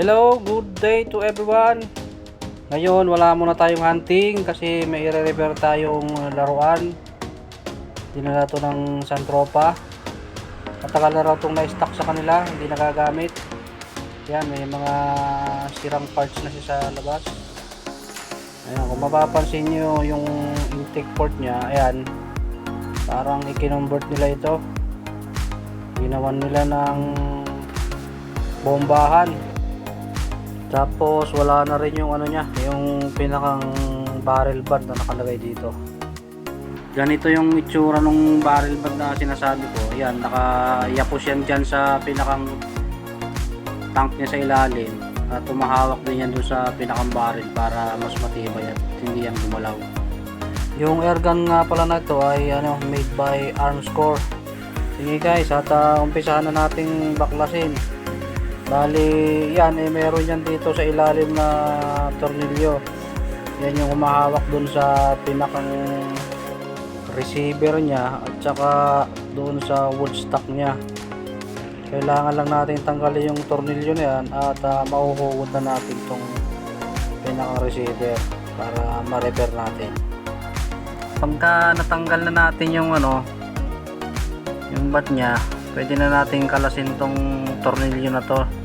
Hello, good day to everyone. Ngayon, wala muna tayong hunting kasi may i-repair tayong laruan. Dinala to ng Santropa. Matagal na raw itong na-stock sa kanila, hindi nagagamit. Yan, may mga sirang parts na siya sa labas. Ayan, kung mapapansin nyo yung intake port niya, ayan, parang i-convert nila ito. Ginawan nila ng bombahan. Tapos wala na rin yung ano niya, yung pinakang barrel band na nakalagay dito. Ganito yung itsura ng barrel band na sinasabi ko. Yan, nakayapos yan dyan sa pinakang tank niya sa ilalim. At tumahawak din yan doon sa pinakang barrel para mas matibay at hindi yan gumalaw. Yung airgun nga pala na ito ay ano, made by Armscore. Sige guys, at uh, umpisahan na nating baklasin. Bali, yan eh meron yan dito sa ilalim na tornilyo. Yan yung humahawak dun sa pinakang receiver niya at saka doon sa wood stock niya. Kailangan lang natin tanggalin yung tornilyo na yan at uh, mahuhugot na natin itong pinakang receiver para ma-repair natin. Pagka natanggal na natin yung ano, yung bat niya, pwede na natin kalasin tong tornilyo na to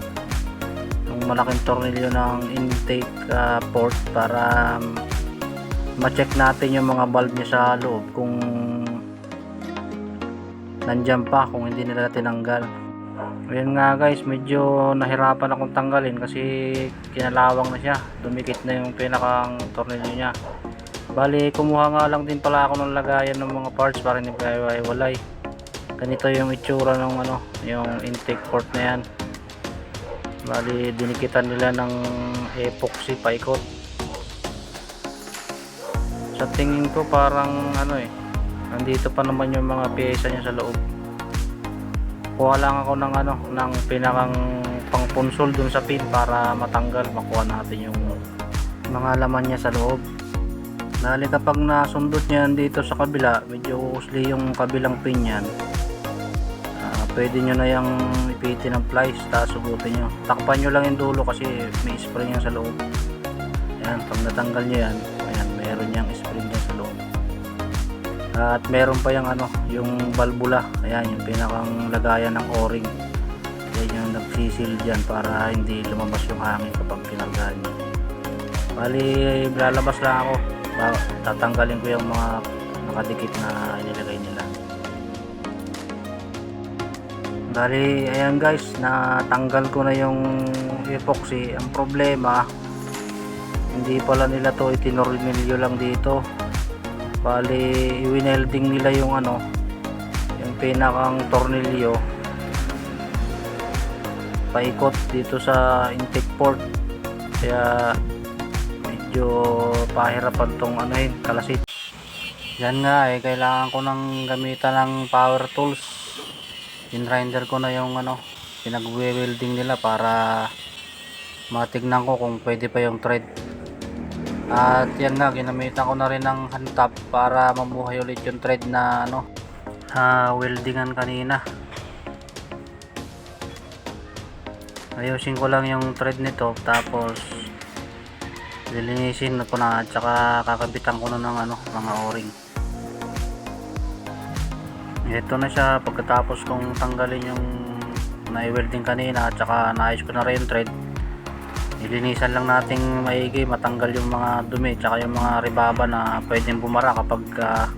malaking tornilyo ng intake uh, port para um, ma-check natin yung mga valve niya sa loob kung nandyan pa kung hindi nila tinanggal. Ayun nga guys medyo nahirapan akong tanggalin kasi kinalawang na siya. Dumikit na yung pinakang tornilyo niya. Bali kumuha nga lang din pala ako ng lagayan ng mga parts para hindi kayo ay walay. Ganito yung itsura ng ano yung intake port na yan bali dinikitan nila ng epoxy paikot. Sa tingin ko parang ano eh nandito pa naman yung mga pyesa niya sa loob. Kuha lang ako ng ano ng pinakang pangpunsol dun sa pin para matanggal makuha natin yung mga laman niya sa loob. Dahil kapag nasundot niya dito sa kabila medyo usli yung kabilang pin yan Ah, pwede nyo na yung ipitin ng plies tapos sugutin nyo. Takpan nyo lang yung dulo kasi may spring yan sa loob. Ayan pag natanggal nyo yan ayan meron yung spring yan sa loob. At meron pa yung ano yung valvula ayan yung pinakang lagayan ng o-ring. Yan yung nagsisil dyan para hindi lumabas yung hangin kapag kinargahan nyo. Bali lalabas lang ako. Tatanggalin ko yung mga nakadikit na inilagay Bali, ayan guys, natanggal ko na yung epoxy. Ang problema, hindi pala nila to itinornilyo lang dito. Bali, iwinelding nila yung ano, yung pinakang tornilyo paikot dito sa intake port. Kaya medyo pahirapan tong ano yun, kalasit. Yan nga eh, kailangan ko nang gamitan ng power tools in-render ko na yung ano pinag-welding nila para matignan ko kung pwede pa yung thread. At yan nga ginamitan ko na rin ng hand tap para mabuhay ulit yung thread na ano ah, weldingan kanina. Ayusin ko lang yung thread nito tapos lilinisin ko na at saka kakabitan ko na ng ano mga o-ring ito na siya pagkatapos kong tanggalin yung na-welding kanina at saka naayos ko na rin yung thread nilinisan lang nating maigi matanggal yung mga dumi at saka yung mga ribaba na pwedeng bumara kapag uh,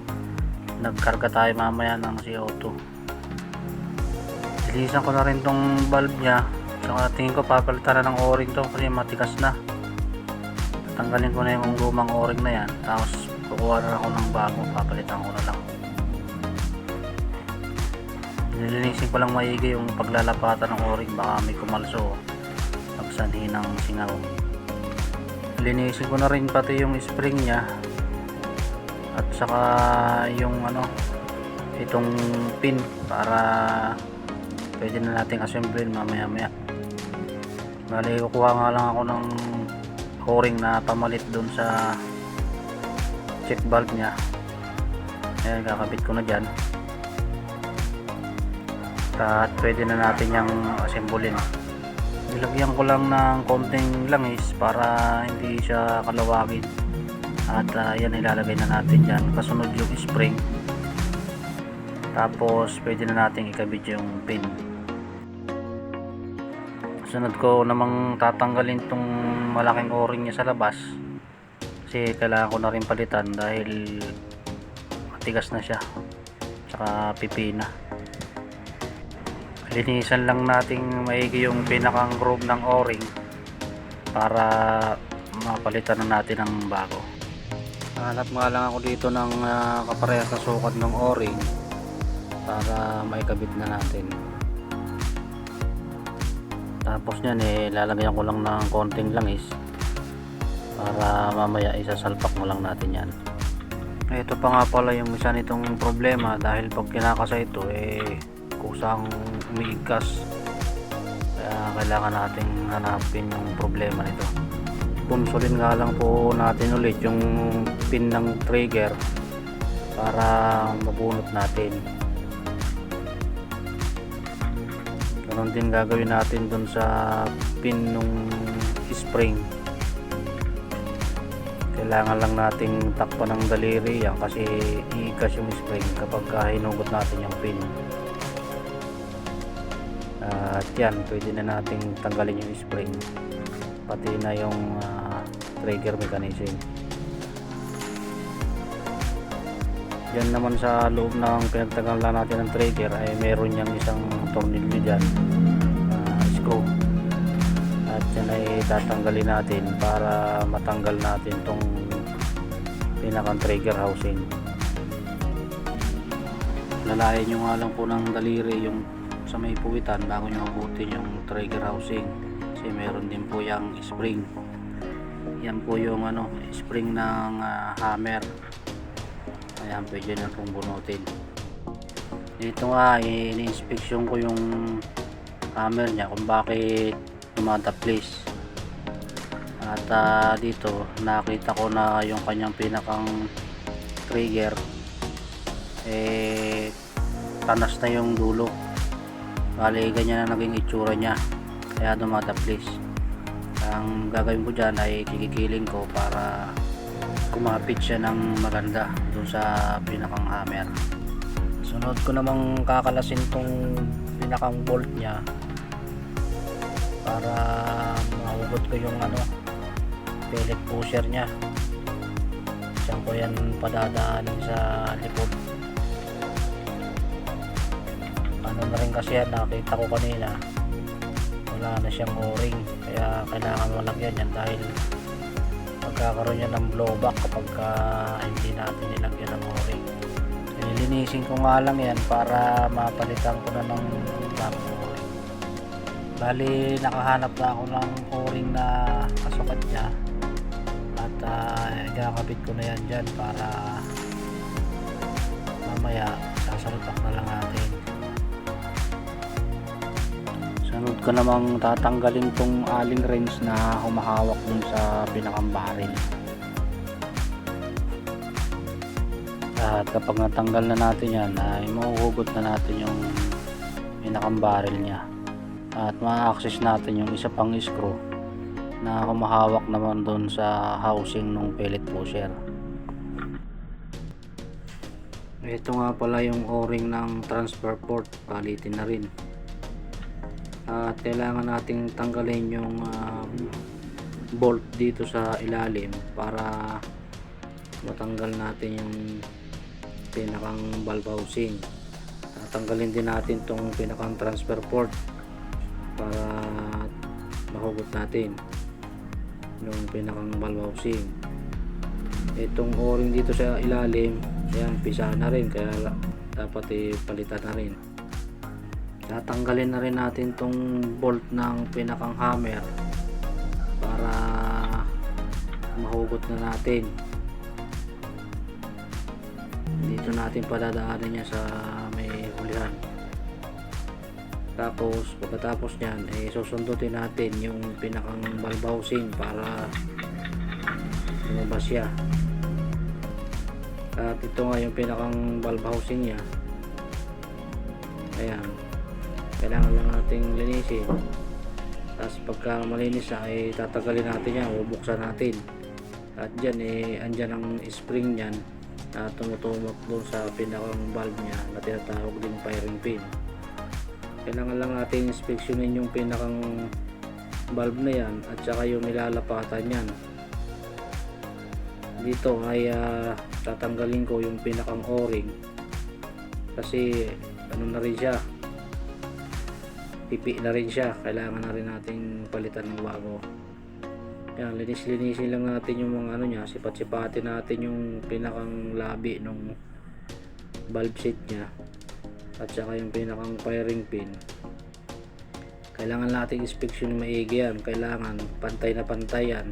nagkarga tayo mamaya ng CO2 nilinisan ko na rin tong valve nya saka tingin ko papalitan na ng o-ring to kasi matigas na. Tanggalin ko na yung lumang o-ring na yan tapos kukuha na ako ng bago papalitan ko na lang nilinisin ko lang maigi yung paglalapatan ng o-ring. Baka may kumalso. Pagsanhi ng singaw. Linisin ko na rin pati yung spring nya at saka yung ano itong pin para pwede na nating assemble mamaya maya bali kukuha nga lang ako ng o-ring na pamalit dun sa check valve nya ayan kakabit ko na dyan at pwede na natin yung asimbulin Nilagyan ko lang ng konting langis para hindi siya kalawagin. At ah, yan ilalagay na natin dyan. Kasunod yung spring. Tapos pwede na natin ikabit yung pin. Sunod ko namang tatanggalin tong malaking o-ring sa labas. Kasi kailangan ko na rin palitan dahil matigas na siya. Tsaka pipina. Linisan lang nating maigi yung pinakang groove ng o-ring para mapalitan na natin ng bago. Hanap nga lang ako dito ng ah, kaparehas na sukat ng o-ring para maikabit na natin. Tapos niyan eh lalagyan ko lang ng konting langis para mamaya isasalpak mo lang natin yan. Ito pa nga pala yung isa nitong problema dahil pag kinakasa ito eh kusang umiigkas kaya kailangan nating hanapin yung problema nito. Punsulin nga lang po natin ulit yung pin ng trigger para mabunot natin. Ganon din gagawin natin dun sa pin nung spring. Kailangan lang nating takpan ng daliri yan kasi iigas yung spring kapag ka hinugot natin yung pin. At yan, pwede na nating tanggalin yung spring. Pati na yung ah, trigger mechanism. Yan naman sa loob ng pinagtanggalan natin ng trigger ay meron niyang isang tornilyo dyan ah, screw at yan ay tatanggalin natin para matanggal natin tong pinakang trigger housing lalayan nyo nga lang po ng daliri yung sa may puwitan bago nyo abutin yung trigger housing. Kasi meron din po yung spring. Yan po yung ano spring ng ah, hammer. Ayan pwede na pong bunutin. Dito nga ini-inspection ko yung hammer niya kung bakit tumataplis. At ah, dito nakita ko na yung kanyang pinakang trigger. Eh tanas na yung dulo bali ganyan na naging itsura niya. Kaya tumataplis ang gagawin ko dyan ay kikikiling ko para kumapit siya ng maganda doon sa pinakang hammer. Sunod ko namang kakalasin tong pinakang bolt niya para mahugot ko yung ano pellet pusher niya. Saan ko yan padadaanin sa likod ano na rin kasi yan nakita ko kanina. Wala na siyang o-ring kaya kailangan lang yan dahil magkakaroon yan ng blowback kapag ka hindi natin nilagyan ng o-ring. Lilinisin ko nga lang yan para mapalitan ko na ng bagong o-ring. Bali nakahanap na ako ng o-ring na kasukat niya at uh, ikakabit ko na yan dyan para mamaya sasalpak na lang natin sunod ko namang tatanggalin tong aling wrench na humahawak dun sa pinakang barrel at kapag natanggal na natin yan ay mahuhugot na natin yung pinakang barrel nya at ma-access natin yung isa pang screw na humahawak naman doon sa housing ng pellet pusher ito nga pala yung o-ring ng transfer port. Palitin na rin at kailangan nating tanggalin yung ah, bolt dito sa ilalim para matanggal natin yung pinakang valve housing tatanggalin din natin tong pinakang transfer port para mahugot natin yung pinakang valve housing itong o-ring dito sa ilalim ayan pisa na rin kaya dapat ipalitan na rin tatanggalin na rin natin tong bolt ng pinakang hammer para mahugot na natin. Dito natin padadaanan niya sa may hulihan. Tapos pagkatapos nyan eh, susundutin natin yung pinakang housing para lumabas siya. At ito nga yung pinakang valve housing niya. Ayan kailangan lang nating linisin. Tapos pagka malinis na ay tatagalin natin yan bubuksan natin. At dyan eh andyan ang spring nyan na tumutumok doon sa pinakang valve nya na tinatawag din firing pin. Kailangan lang natin inspeksyonin yung pinakang valve na yan at saka yung nilalapatan yan dito ay ah, tatanggalin ko yung pinakang o-ring. Kasi ano na rin siya pipi na rin siya. Kailangan na rin nating palitan ng bago. Yan linis-linisin lang natin yung mga ano niya. Sipat-sipatin natin yung pinakang labi nung valve set niya. At saka yung pinakang firing pin. Kailangan nating inspeksyon maigi yan. Kailangan pantay na pantay yan.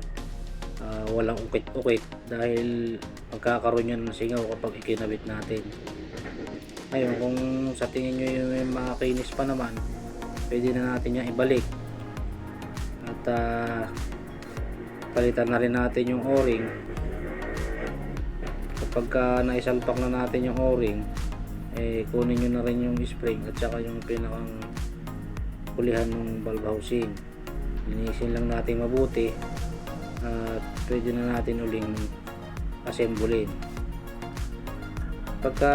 Ah, walang ukit-ukit. Dahil magkakaroon yan ng singaw kapag ikinabit natin. Ngayon kung sa tingin nyo yung may makinis pa naman pwede na natin yan ibalik. At ah, palitan na rin natin yung o-ring. Kapag ka naisalpak na natin yung o-ring eh kunin nyo na rin yung spring at saka yung pinakang kulihan ng valve housing linisin lang natin mabuti at pwede na natin uling assemblein. Pagka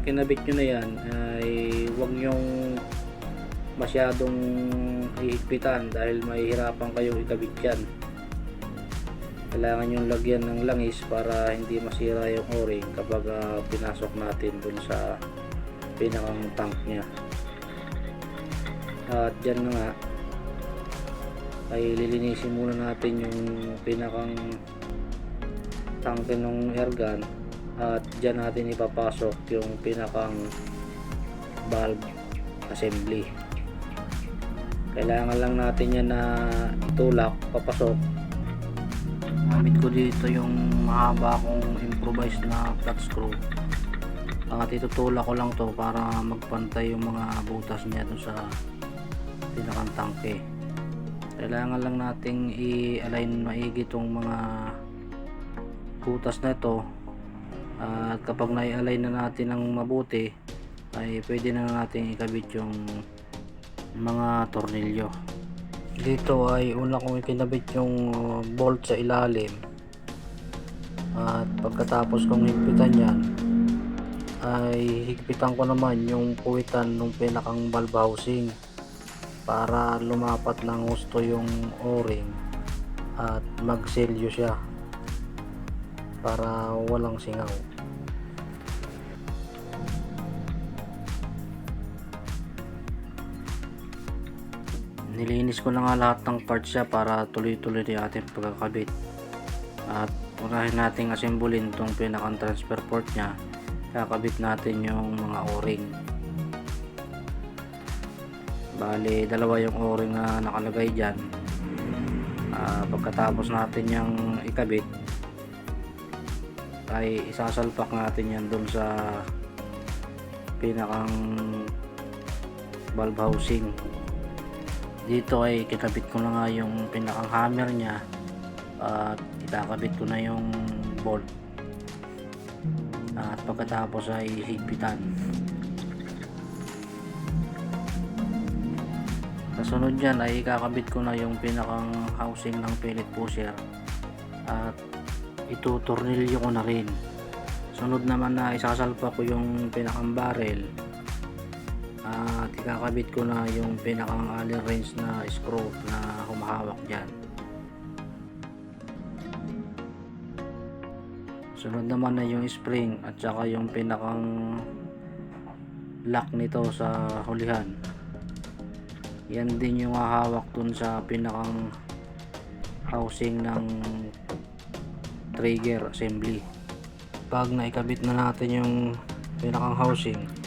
kinabit nyo na yan ay huwag nyong masyadong ihigpitan dahil mahihirapan kayong ikabit yan. Kailangan yung lagyan ng langis para hindi masira yung o-ring kapag ah, pinasok natin dun sa pinakang tank nya at dyan na nga ay lilinisin muna natin yung pinakang tangke ng airgun at dyan natin ipapasok yung pinakang valve assembly kailangan lang natin yan na itulak papasok. Gamit ko dito yung mahaba kong improvised na flat screw. At itutulak ko lang to para magpantay yung mga butas niya dun sa pinakang tangke. Kailangan lang nating i-align maigi itong mga butas na ito. At kapag na-align na natin ng mabuti ay pwede na natin ikabit yung mga tornilyo. Dito ay una kong ikinabit yung bolt sa ilalim. At pagkatapos kong higpitan yan ay higpitan ko naman yung puwitan ng pinakang valve housing para lumapat ng gusto yung o-ring at magselyo siya para walang singaw nilinis ko na nga lahat ng parts siya para tuloy-tuloy yung ating pagkakabit. At unahin nating assemblin tong pinakang transfer port nya kakabit natin yung mga o-ring. Bali dalawa yung o-ring na nakalagay dyan. Ah, pagkatapos natin yung ikabit ay isasalpak natin yan dun sa pinakang valve housing dito ay kinabit ko na nga yung pinakang hammer nya at itakabit ko na yung bolt. At pagkatapos ay higpitan. Kasunod dyan ay kakabit ko na yung pinakang housing ng pellet pusher at itutornilyo ko na rin. Sunod naman na isasalpa ko yung pinakang barrel at ikakabit ko na yung pinakang allen wrench na screw na humahawak dyan. Sunod naman na yung spring at saka yung pinakang lock nito sa hulihan. Yan din yung hahawak dun sa pinakang housing ng trigger assembly. Pag naikabit na natin yung pinakang housing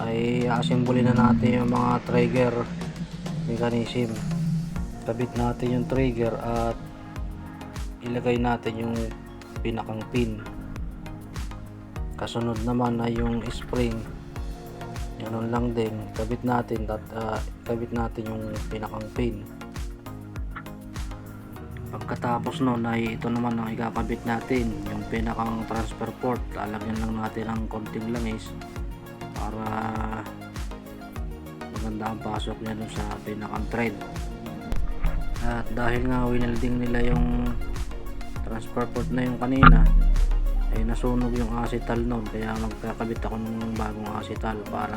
ay assemble na natin yung mga trigger mechanism kabit natin yung trigger at ilagay natin yung pinakang pin. Kasunod naman ay yung spring. Ganun lang din. Kabit natin at ah, kabit natin yung pinakang pin. Pagkatapos nun ay ito naman ang ikakabit natin yung pinakang transfer port. Lalagyan lang natin ng konting langis para maganda ang pasok niya dun sa pinakang thread. At dahil nga winelding nila yung transfer port na yung kanina, ay nasunog yung acetal noon kaya magkakabit ako ng bagong acetal para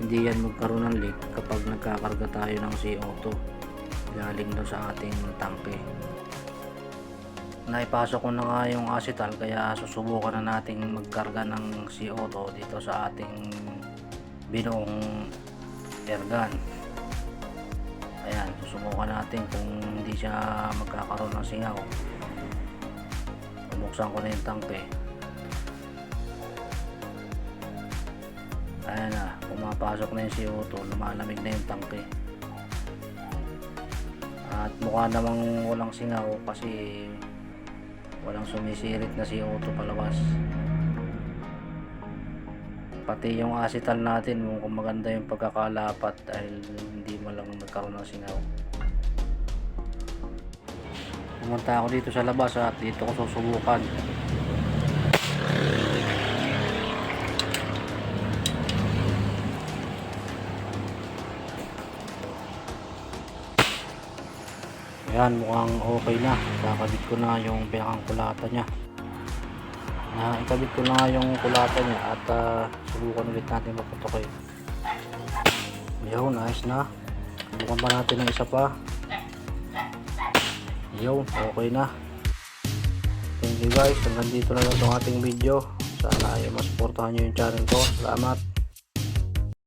hindi yan magkaroon ng leak kapag nagkakarga tayo ng CO2 galing doon sa ating tangke naipasok ko na nga yung acetal kaya susubukan na nating magkarga ng CO2 dito sa ating binuong airgun. Ayan susubukan natin kung hindi siya magkakaroon ng singaw. Bubuksan ko na yung tangke ayan na pumapasok na yung CO2 lumalamig na yung tangke at mukha namang walang singaw kasi walang sumisirit na CO2 palabas. Pati yung acetal natin kung maganda yung pagkakalapat dahil hindi mo lang nagkaroon ng singaw. Pumunta ako dito sa labas at dito ko susubukan Ayan, mukhang okay na. Kakabit ko na yung pinakang kulata niya. Na ikabit ko na yung kulata niya at ah, subukan ulit natin maputok eh. Yun, ayos na. Subukan pa natin ng isa pa. Yun, okay na. Thank you guys. Hanggang dito na lang itong ating video. Sana ay mas supportahan nyo yung channel ko. Salamat.